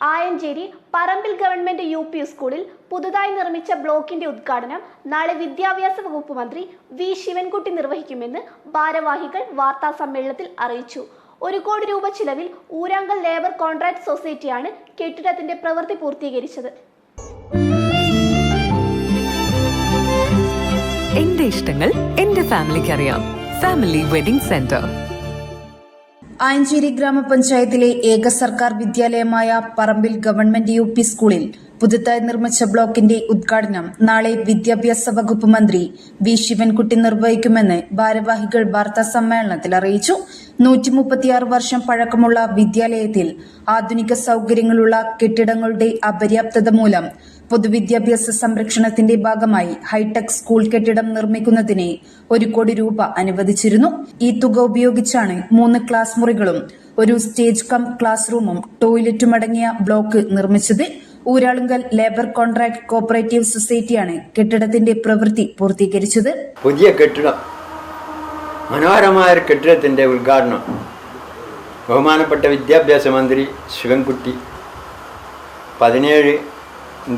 Ayancheri Parambil government U P സ്കൂളിൽ പുതുതായി നിർമ്മിച്ച ബ്ലോക്കിന്റെ ഉദ്ഘാടനം നാളെ വിദ്യാഭ്യാസ വകുപ്പ് മന്ത്രി വി ശിവൻകുട്ടി നിർവഹിക്കുമെന്ന് ഭാരവാഹികൾ വാർത്താ സമ്മേളനത്തിൽ അറിയിച്ചു. ഒരു കോടി രൂപ ചിലവിൽ ഊരാങ്കൽ ലേബർ കോൺട്രാക്ട് സൊസൈറ്റിയാണ് കെട്ടിടത്തിന്റെ പ്രവൃത്തി പൂർത്തീകരിച്ചത്. എന്റെ ഇഷ്ടങ്ങൾ എന്റെ ഫാമിലിക്ക് അറിയാം ഫാമിലി വെഡിംഗ് സെന്റർ ആയഞ്ചേരി ഗ്രാമപഞ്ചായത്തിലെ ഏക സർക്കാർ വിദ്യാലയമായ പറമ്പിൽ ഗവൺമെന്റ് യു പി സ്കൂളിൽ പുതുതായി നിർമ്മിച്ച ബ്ലോക്കിന്റെ ഉദ്ഘാടനം നാളെ വിദ്യാഭ്യാസ വകുപ്പ് മന്ത്രി വി ശിവൻകുട്ടി നിർവഹിക്കുമെന്ന് ഭാരവാഹികൾ വാർത്താ സമ്മേളനത്തിൽ അറിയിച്ചു. നൂറ്റി മുപ്പത്തിയാറ് വർഷം പഴക്കമുള്ള വിദ്യാലയത്തിൽ ആധുനിക സൗകര്യങ്ങളുള്ള കെട്ടിടങ്ങളുടെ അപര്യാപ്തത മൂലം പൊതുവിദ്യാഭ്യാസ സംരക്ഷണത്തിന്റെ ഭാഗമായി ഹൈടെക് സ്കൂൾ കെട്ടിടം നിർമ്മിക്കുന്നതിന് ഒരു കോടി രൂപ അനുവദിച്ചിരുന്നു. ഈ തുക ഉപയോഗിച്ചാണ് മൂന്ന് ക്ലാസ് മുറികളും ഒരു സ്റ്റേജ് കം ക്ലാസ് റൂമും ടോയ്ലറ്റും അടങ്ങിയ ബ്ലോക്ക് നിർമ്മിച്ചത്. ഊരാളുങ്കൽ ലേബർ കോൺട്രാക്ട് കോപ്പറേറ്റീവ് സൊസൈറ്റിയാണ് കെട്ടിടത്തിന്റെ പ്രവൃത്തി പൂർത്തീകരിച്ചത്. പുതിയ കെട്ടിടം. മനോഹരമായ ഒരു കെട്ടിടത്തിന്റെ ഉദ്ഘാടനം ബഹുമാനപ്പെട്ട വിദ്യാഭ്യാസ മന്ത്രി ശിവൻകുട്ടി പതിനേഴ്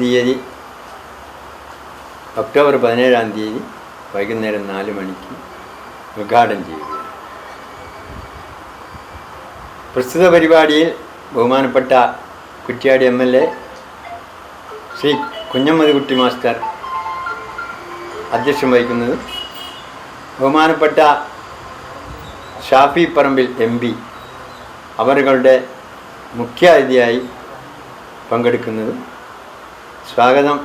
തീയതി ഒക്ടോബർ പതിനേഴാം തീയതി വൈകുന്നേരം നാല് മണിക്ക് ഉദ്ഘാടനം ചെയ്യുകയാണ്. പ്രസ്തുത പരിപാടിയിൽ ബഹുമാനപ്പെട്ട Kuttiadi M L A Shri Kunhammadkutty master അധ്യക്ഷം വഹിക്കുന്നത് ബഹുമാനപ്പെട്ട ഷാഫി പറമ്പിൽ എം പി അവരുടെ മുഖ്യ അതിഥിയായി പങ്കെടുക്കുന്നതും സ്വാഗതം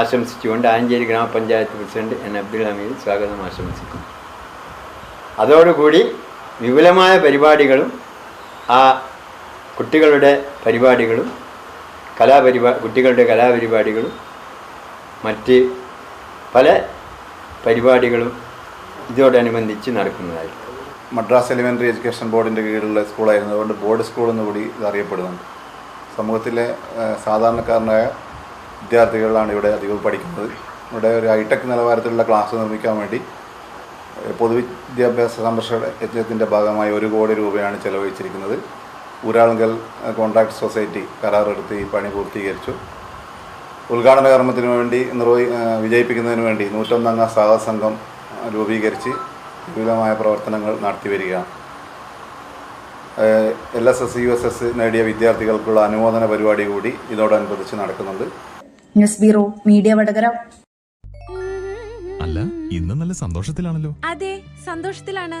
ആശംസിച്ചുകൊണ്ട് ആഞ്ചേരി ഗ്രാമപഞ്ചായത്ത് പ്രസിഡന്റ് എൻ അബ്ദുൽ ഹമീദ് സ്വാഗതം ആശംസിക്കുന്നു. അതോടുകൂടി വിപുലമായ പരിപാടികളും ആ കുട്ടികളുടെ പരിപാടികളും കലാപരിപാ കുട്ടികളുടെ കലാപരിപാടികളും മറ്റ് പല പരിപാടികളും ഇതോടനുബന്ധിച്ച് നടക്കുന്നതായിരിക്കും. മദ്രാസ് എലിമെന്ററി എഡ്യൂക്കേഷൻ ബോർഡിന്റെ കീഴിലുള്ള സ്കൂളായിരുന്നു. അതുകൊണ്ട് ബോർഡ് സ്കൂൾ എന്ന് കൂടി അറിയപ്പെടുന്നുണ്ട്. സമൂഹത്തിലെ സാധാരണക്കാരനായ വിദ്യാർത്ഥികളാണ് ഇവിടെ അധികവും പഠിക്കുന്നത്. ഇവിടെ ഒരു ഹൈടെക് നിലവാരത്തിലുള്ള ക്ലാസ് നിർമ്മിക്കാൻ വേണ്ടി പൊതുവിദ്യാഭ്യാസ സംരക്ഷണ യജ്ഞത്തിന്റെ ഭാഗമായി ഒരു കോടി രൂപയാണ് ചെലവഴിച്ചിരിക്കുന്നത്. ഊരാളുങ്കൽ കോൺട്രാക്ട് സൊസൈറ്റി കരാറെടുത്ത് ഈ പണി പൂർത്തീകരിച്ചു. ഉദ്ഘാടന കർമ്മത്തിന് വേണ്ടി നിർവഹി വിജയിപ്പിക്കുന്നതിന് വേണ്ടി നൂറ്റൊന്നംഗ സഹ സംഘം രൂപീകരിച്ച് വിപുലമായ പ്രവർത്തനങ്ങൾ നടത്തി വരികയാണ് L S S U S S നേടിയ വിദ്യാർത്ഥികൾക്കുള്ള അനുമോദന പരിപാടി കൂടി ഇതോടനുബന്ധിച്ച് നടക്കുന്നുണ്ട്. News bureau media Vadakara. അല്ല ഇന്ന് നല്ല സന്തോഷത്തിലാണല്ലോ. അതെ സന്തോഷത്തിലാണ്.